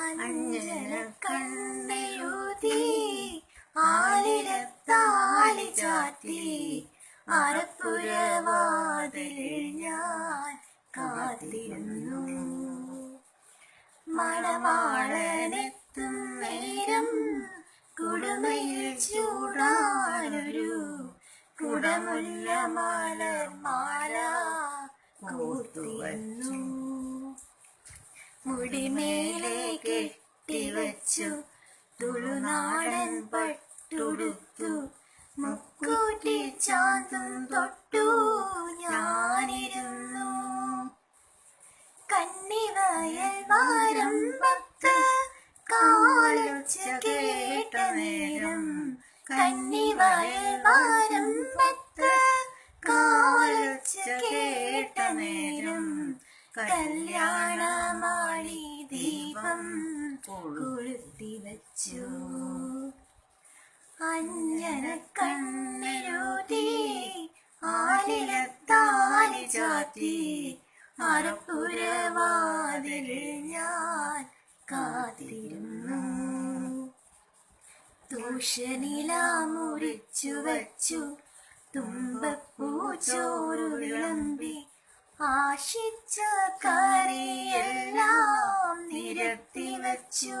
അഞ്ജന ആലിലത്താലി ചാത്തി. അറപ്പുരവാതിൽ ഞാൻ കാത്തിരുന്നു. മണവാളനെത്തും നേരം കുടുമയിൽ ചൂടാനൊരു കുടമുല്ല മലർമാല കൂത്തുവന്നു മുടിമേലെ കെട്ടിവച്ചു തുളുനാടൻ പട്ടുടുത്തു. മുക്കൂട്ടി ചാന്തും തൊട്ടു. ഞാനിരുന്നു. കന്നിവയൽ വാരം പത്ത് കാലൊച്ച കേട്ട നേരം. കന്നിവയൽ വാരം പത്ത് കാലൊച്ച കേട്ട നേരം. കല്യാണമാണി വച്ചു. അഞ്ജന കണ്ണിരൂതി ആലിലത്താലി ചാത്തി. അറപ്പുരവാതിൽ ഞാൻ കാത്തിരുന്നു. തൂഷനില മുറിച്ചു വച്ചു. തുമ്പപ്പൂ ചോറു വിളമ്പി. ആശിച്ച കറിയെല്ലാം നിരത്തി വച്ചു.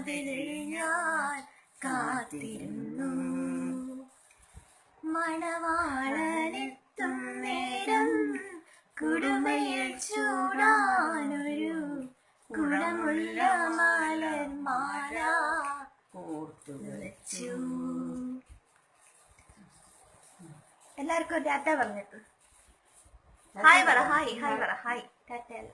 അറപ്പുഴവാതിൽ ഞാൻ കാത്തിരുന്നു. മണവാളനെത്തും നേരം കുടുമയിൽ ചൂടാനൊരു ഗുണമുള്ള മലർമാല കോർത്തു വെച്ചു. എല്ലാവർക്കും ടാറ്റ പറഞ്ഞിട്ട് ഹായ് പറ ഹായ് ഹായ് പറ ഹായ്. ടാറ്റ അല്ല